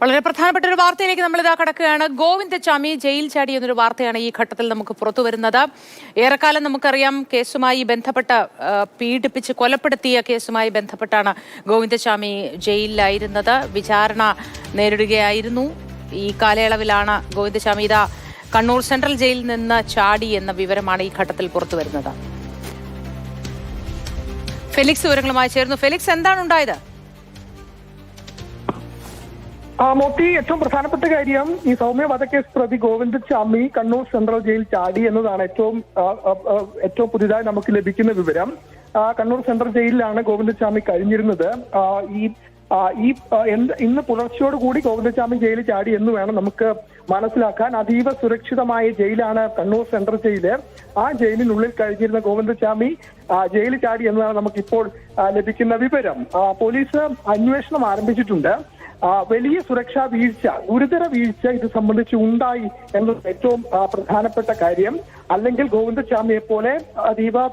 വളരെ പ്രധാനപ്പെട്ട ഒരു വാർത്തയിലേക്ക് നമ്മൾ ഇതാ കടക്കുകയാണ് ഗോവിന്ദചാമി ജയിൽ ചാടി എന്നൊരു വാർത്തയാണ് ഈ ഘട്ടത്തിൽ നമുക്ക് പുറത്തു വരുന്നത്. ഏറെക്കാലം നമുക്കറിയാം കേസുമായി ബന്ധപ്പെട്ട പീഡിപ്പിച്ച് കൊലപ്പെടുത്തിയ കേസുമായി ബന്ധപ്പെട്ടാണ് ഗോവിന്ദചാമി ജയിലിലായിരുന്നത്. വിചാരണ നേരിടുകയായിരുന്നു. ഈ കാലയളവിലാണ് ഗോവിന്ദചാമി ഇതാ കണ്ണൂർ സെൻട്രൽ ജയിലിൽ നിന്ന് ചാടി എന്ന വിവരമാണ് ഈ ഘട്ടത്തിൽ പുറത്തു വരുന്നത്. ഫെലിക്സ് വിവരങ്ങളുമായി ചേർന്നു ഫെലിക്സ് എന്താണ് ഉണ്ടായത്? മോത്തി ഏറ്റവും പ്രധാനപ്പെട്ട കാര്യം ഈ സൗമ്യ വധക്കേസ് പ്രതി ഗോവിന്ദ് ചാമി കണ്ണൂർ സെൻട്രൽ ജയിൽ ചാടി എന്നതാണ് ഏറ്റവും ആ, ആ, ആ, ഏറ്റവും പുതിയതായി നമുക്ക് ലഭിക്കുന്ന വിവരം. കണ്ണൂർ സെൻട്രൽ ജയിലിലാണ് ഗോവിന്ദചാമി കഴിഞ്ഞിരുന്നത്. ഈ ആ, ഈ ആ, ഇന്ന് പുലർച്ചയോടുകൂടി ഗോവിന്ദചാമി ജയിലിൽ ചാടി എന്ന് വേണം നമുക്ക് മനസ്സിലാക്കാൻ. അതീവ സുരക്ഷിതമായ ജയിലാണ് കണ്ണൂർ സെൻട്രൽ ജയിൽ. ആ ജയിലിനുള്ളിൽ കഴിഞ്ഞിരുന്ന ഗോവിന്ദചാമി ആ, ജയിലിൽ ചാടി എന്നതാണ് നമുക്കിപ്പോൾ ആ, ലഭിക്കുന്ന വിവരം. പോലീസ് അന്വേഷണം ആരംഭിച്ചിട്ടുണ്ട്. ആ, വലിയ സുരക്ഷാ വീഴ്ച ഗുരുതര വീഴ്ച ഇത് സംബന്ധിച്ച് ഉണ്ടായി എന്നത് ഏറ്റവും പ്രധാനപ്പെട്ട കാര്യം. അല്ലെങ്കിൽ ഗോവിന്ദസ്വാമിയെ പോലെ അതീവ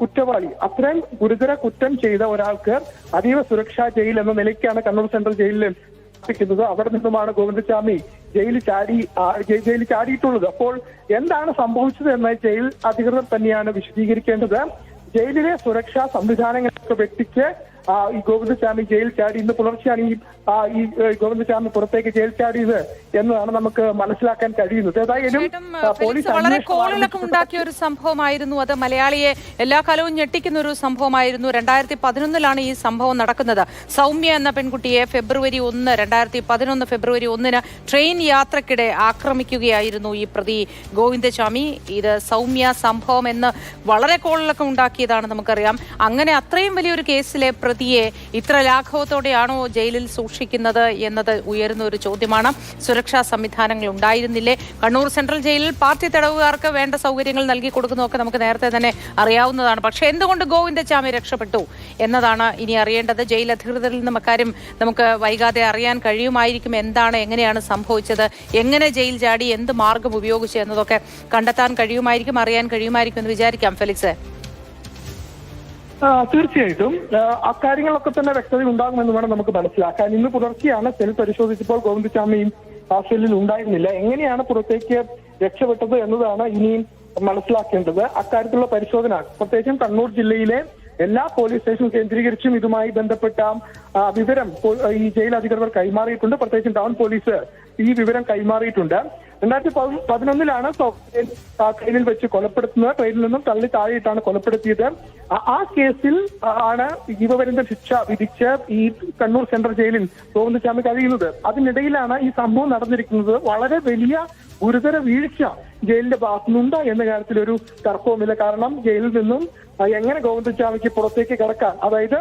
കുറ്റവാളി. അത്രയും ഗുരുതര കുറ്റം ചെയ്ത ഒരാൾക്ക് അതീവ സുരക്ഷാ ജയിൽ എന്ന നിലയ്ക്കാണ് കണ്ണൂർ സെൻട്രൽ ജയിലിൽ ിക്കുന്നത് അവിടെ നിന്നുമാണ് ഗോവിന്ദസ്വാമി ജയിലിൽ ചാടി ജയിലിൽ ചാടിയിട്ടുള്ളത്. അപ്പോൾ എന്താണ് സംഭവിച്ചത് എന്ന് ജയിൽ അധികൃതർ തന്നെയാണ് വിശദീകരിക്കേണ്ടത്. ജയിലിലെ സുരക്ഷാ സംവിധാനങ്ങളൊക്കെ ആ, ഈ ഗോവിന്ദസ്വാമി ജയിൽ ചാടി ഇന്ന് പുലർച്ചെയാണ് ഈ ഈ ഗോവിന്ദസ്വാമി പുറത്തേക്ക് ജയിൽ ചാടിയത് എന്നതാണ് നമുക്ക് മനസ്സിലാക്കാൻ കഴിയുന്നത്. ഏതായാലും പോലീസ് വളരെ കോളിളക്കം ഉണ്ടാക്കിയ ഒരു സംഭവമായിരുന്നു. അത് മലയാളിയെ എല്ലാ കാലവും ഞെട്ടിക്കുന്ന ഒരു സംഭവമായിരുന്നു. രണ്ടായിരത്തി പതിനൊന്നിലാണ് ഈ സംഭവം നടക്കുന്നത്. സൗമ്യ എന്ന പെൺകുട്ടിയെ ഫെബ്രുവരി ഒന്ന് രണ്ടായിരത്തി പതിനൊന്ന് ഫെബ്രുവരി ഒന്നിന് ട്രെയിൻ യാത്രക്കിടെ ആക്രമിക്കുകയായിരുന്നു ഈ പ്രതി ഗോവിന്ദസ്വാമി. ഇത് സൗമ്യ സംഭവം എന്ന് വളരെ കോളിളക്കം ഉണ്ടാക്കിയതാണ് നമുക്കറിയാം. അങ്ങനെ അത്രയും വലിയൊരു കേസിലെ പ്രതിയെ ഇത്ര ലാഘവത്തോടെയാണോ ജയിലിൽ സൂക്ഷിക്കുന്നത് എന്നത് ഉയരുന്ന ഒരു ചോദ്യമാണ്. സുരക്ഷാ സംവിധാനങ്ങൾ ഉണ്ടായിരുന്നില്ലേ? കണ്ണൂർ സെൻട്രൽ ജയിലിൽ പാർട്ടി തടവുകാർക്ക് വേണ്ട സൗകര്യങ്ങൾ നൽകി കൊടുക്കുന്നതൊക്കെ നമുക്ക് നേരത്തെ തന്നെ അറിയാവുന്നതാണ്. പക്ഷേ എന്തുകൊണ്ട് ഗോവിന്ദചാമി രക്ഷപ്പെട്ടു എന്നതാണ് ഇനി അറിയേണ്ടത്. ജയിൽ അധികൃതരിൽ നിന്നും അക്കാര്യം നമുക്ക് വൈകാതെ അറിയാൻ കഴിയുമായിരിക്കും. എന്താണ് എങ്ങനെയാണ് സംഭവിച്ചത്? എങ്ങനെ ജയിൽ ചാടി എന്ത് മാർഗം ഉപയോഗിച്ചു എന്നതൊക്കെ കണ്ടെത്താൻ കഴിയുമായിരിക്കും അറിയാൻ കഴിയുമായിരിക്കും എന്ന് വിചാരിക്കാം. ഫെലിക്സ്. തീർച്ചയായിട്ടും. അക്കാര്യങ്ങളൊക്കെ തന്നെ വ്യക്തത ഉണ്ടാകുമെന്ന് വേണം നമുക്ക് മനസ്സിലാക്കാൻ. ഇന്ന് പുലർച്ചെയാണ് സെൽ പരിശോധിച്ചപ്പോൾ ഗോവിന്ദസ്വാമിയും ആ സെല്ലിൽ ഉണ്ടായിരുന്നില്ല. എങ്ങനെയാണ് പുറത്തേക്ക് രക്ഷപ്പെട്ടത് എന്നതാണ് ഇനിയും മനസ്സിലാക്കേണ്ടത്. അക്കാര്യത്തിലുള്ള പരിശോധന പ്രത്യേകിച്ചും കണ്ണൂർ ജില്ലയിലെ എല്ലാ പോലീസ് സ്റ്റേഷൻ കേന്ദ്രീകരിച്ചും ഇതുമായി ബന്ധപ്പെട്ട വിവരം ഈ ജയിൽ അധികൃതർ കൈമാറിയിട്ടുണ്ട്. പ്രത്യേകിച്ചും ടൗൺ പോലീസ് ഈ വിവരം കൈമാറിയിട്ടുണ്ട്. രണ്ടായിരത്തി പതി- പതിനൊന്നിലാണ് ട്രെയിനിൽ വെച്ച് കൊലപ്പെടുത്തുന്നത്. ട്രെയിനിൽ നിന്നും തള്ളി താഴെയിട്ടാണ് കൊലപ്പെടുത്തിയത്. ആ കേസിൽ ആണ് ജീവപര്യന്ത ശിക്ഷ വിധിച്ച് ഈ കണ്ണൂർ സെൻട്രൽ ജയിലിൽ ഗോവിന്ദസ്വാമി കഴിയുന്നത്. അതിനിടയിലാണ് ഈ സംഭവം നടന്നിരിക്കുന്നത്. വളരെ വലിയ ഗുരുതര വീഴ്ച ജയിലിന്റെ ഭാഗത്തുനിന്നുണ്ട് എന്ന കാര്യത്തിൽ ഒരു തർക്കവുമില്ല കാരണം ജയിലിൽ നിന്നും എങ്ങനെ ഗോവിന്ദസ്വാമിക്ക് പുറത്തേക്ക് കിടക്കാം? അതായത്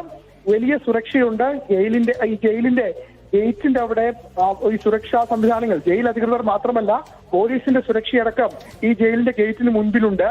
വലിയ സുരക്ഷയുണ്ട്. ജയിലിന്റെ ഈ ജയിലിന്റെ ഗേറ്റിന്റെ അവിടെ ഈ സുരക്ഷാ സംവിധാനങ്ങൾ ജയിൽ അധികൃതർ മാത്രമല്ല പോലീസിന്റെ സുരക്ഷയടക്കം ഈ ജയിലിന്റെ ഗേറ്റിന് മുൻപിലുണ്ട്.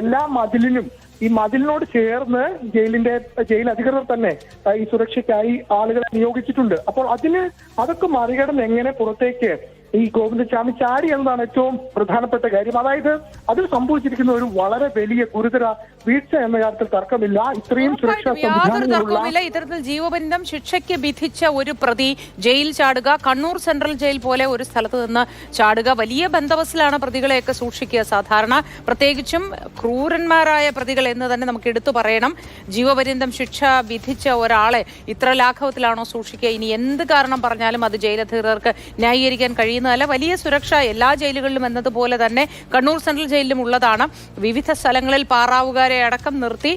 എല്ലാ മതിലിനും ഈ മതിലിനോട് ചേർന്ന് ജയിലിന്റെ ജയിൽ അധികൃതർ തന്നെ ഈ സുരക്ഷയ്ക്കായി ആളുകളെ നിയോഗിച്ചിട്ടുണ്ട്. അപ്പോൾ അതിന് അതൊക്കെ മറികടന്ന് എങ്ങനെ പുറത്തേക്ക് ഈ ഗോവിന്ദസ്വാമി ചാടി എന്നതാണ് ഏറ്റവും പ്രധാനപ്പെട്ട കാര്യം. അതായത് അതിൽ സംഭവിച്ചിരിക്കുന്ന ഒരു വളരെ വലിയ ഗുരുതര വീഴ്ച എന്ന കാര്യത്തിൽ തർക്കമില്ല. ഇത്രയും സുരക്ഷാ യാതൊരു തർക്കവുമില്ല. ഇത്തരത്തിൽ ജീവപര്യന്തം ശിക്ഷയ്ക്ക് വിധിച്ച ഒരു പ്രതി ജയിൽ ചാടുക കണ്ണൂർ സെൻട്രൽ ജയിൽ പോലെ ഒരു സ്ഥലത്ത് നിന്ന് ചാടുക വലിയ ബന്ധവസ്സിലാണ് പ്രതികളെയൊക്കെ സൂക്ഷിക്കുക സാധാരണ. പ്രത്യേകിച്ചും ക്രൂരന്മാരായ പ്രതികൾ എന്ന് തന്നെ നമുക്ക് എടുത്തു പറയണം. ജീവപര്യന്തം ശിക്ഷ വിധിച്ച ഒരാളെ ഇത്ര ലാഘവത്തിലാണോ സൂക്ഷിക്കുക? ഇനി എന്ത് കാരണം പറഞ്ഞാലും അത് ജയിലധികൃതർക്ക് ന്യായീകരിക്കാൻ കഴിയുന്നതല്ല വലിയ സുരക്ഷ എല്ലാ ജയിലുകളിലും എന്നതുപോലെ തന്നെ കണ്ണൂർ സെൻട്രൽ ജയിലിലും ഉള്ളതാണ്. വിവിധ സ്ഥലങ്ങളിൽ പാറാവുകാരെ അടക്കം നിർത്തി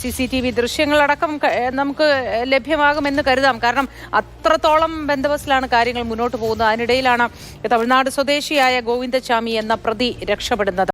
സി സി ടി വി ദൃശ്യങ്ങളടക്കം നമുക്ക് ലഭ്യമാകുമെന്ന് കരുതാം. കാരണം അത്രത്തോളം ബന്ദോബസ്തിലാണ് കാര്യങ്ങൾ മുന്നോട്ട് പോകുന്നത്. അതിനിടയിലാണ് തമിഴ്നാട് സ്വദേശിയായ ഗോവിന്ദചാമി എന്ന പ്രതി രക്ഷപ്പെടുന്നത്.